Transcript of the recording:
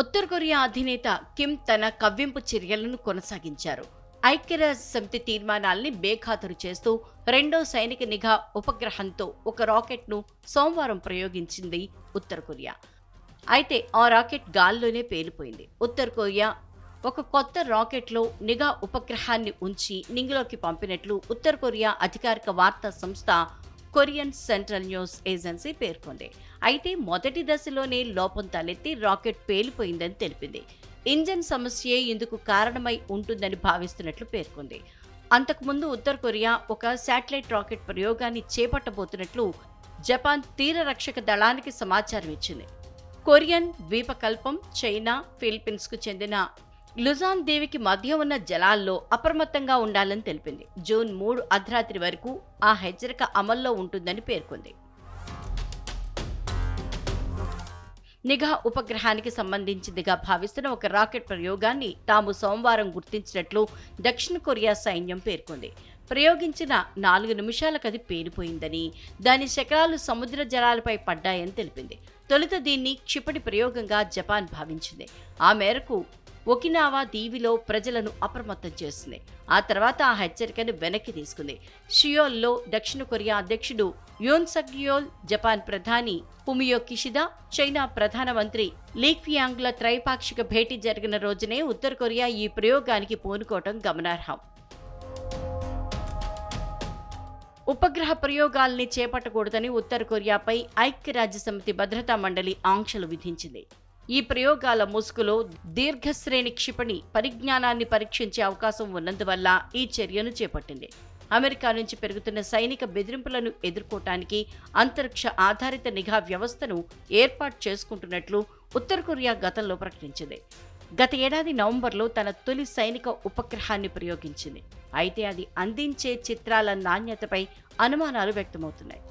ఉత్తర Korea అధినేత Kim తన కవ్వింపు చర్యలను కొనసాగించారు. ఐక్యరాజ్య సమితి తీర్మానాల్ని బేఖాతరు చేస్తూ రెండో సైనిక నిఘా ఉపగ్రహంతో ఒక రాకెట్ను సోమవారం ప్రయోగించింది ఉత్తర కొరియా. అయితే ఆ రాకెట్ గాల్లోనే పేలిపోయింది. ఉత్తర కొరియా ఒక కొత్త రాకెట్లో నిఘా ఉపగ్రహాన్ని ఉంచి నింగిలోకి పంపినట్లు ఉత్తర కొరియా అధికారిక వార్తా సంస్థ కొరియన్ సెంట్రల్ న్యూస్ ఏజెన్సీ పేర్కొంది. అయితే మొదటి దశలోనే లోపం తలెత్తి రాకెట్ పేలిపోయిందని తెలిపింది. ఇంజన్ సమస్యే ఇందుకు కారణమై ఉంటుందని భావిస్తున్నట్లు పేర్కొంది. అంతకుముందు ఉత్తర కొరియా ఒక శాటిలైట్ రాకెట్ ప్రయోగాన్ని చేపట్టబోతున్నట్లు జపాన్ తీర రక్షక దళానికి సమాచారం ఇచ్చింది కొరియన్ ద్వీపకల్పం చైనా ఫిలిప్పీన్స్కు చెందిన లుజాన్ దేవికి మధ్య ఉన్న జలాల్లో అప్రమత్తంగా ఉండాలని తెలిపింది. జూన్ మూడు అర్ధరాత్రి వరకు ఆ హెచ్చరిక అమల్లో ఉంటుందని పేర్కొంది. నిఘా ఉపగ్రహానికి సంబంధించిందిగా భావిస్తున్న ఒక రాకెట్ ప్రయోగాన్ని తాము సోమవారం గుర్తించినట్లు దక్షిణ కొరియా సైన్యం పేర్కొంది. ప్రయోగించిన నాలుగు నిమిషాలకది పేలిపోయిందని దాని శకలాలు సముద్ర జలాలపై పడ్డాయని తెలిపింది. తొలుత దీన్ని క్షిపణి ప్రయోగంగా జపాన్ భావించింది. ఆ మేరకు ఒకినావా దీవిలో ప్రజలను అప్రమత్తం చేస్తుంది. ఆ తర్వాత ఆ హెచ్చరికను వెనక్కి తీసుకుంది. షియోల్లో దక్షిణ కొరియా అధ్యక్షుడు యోన్ సగ్యోల్ జపాన్ ప్రధాని పుమియో కిషిదా చైనా ప్రధానమంత్రి లీక్వియాంగ్ల త్రైపాక్షిక భేటీ జరిగిన రోజునే ఉత్తర కొరియా ఈ ప్రయోగానికి పూనుకోవటం గమనార్హం. ఉపగ్రహ ప్రయోగాల్ని చేపట్టకూడదని ఉత్తర కొరియాపై ఐక్యరాజ్యసమితి భద్రతా మండలి ఆంక్షలు విధించింది. ఈ ప్రయోగాల ముసుగులో దీర్ఘశ్రేణి క్షిపణి పరిజ్ఞానాన్ని పరీక్షించే అవకాశం ఉన్నందువల్ల ఈ చర్యను చేపట్టింది. అమెరికా నుంచి పెరుగుతున్న సైనిక బెదిరింపులను ఎదుర్కోవటానికి అంతరిక్ష ఆధారిత నిఘా వ్యవస్థను ఏర్పాటు చేసుకుంటున్నట్లు ఉత్తర కొరియా గతంలో ప్రకటించింది. గత ఏడాది నవంబర్లో తన తొలి సైనిక ఉపగ్రహాన్ని ప్రయోగించింది. అయితే అది అందించే చిత్రాల నాణ్యతపై అనుమానాలు వ్యక్తమవుతున్నాయి.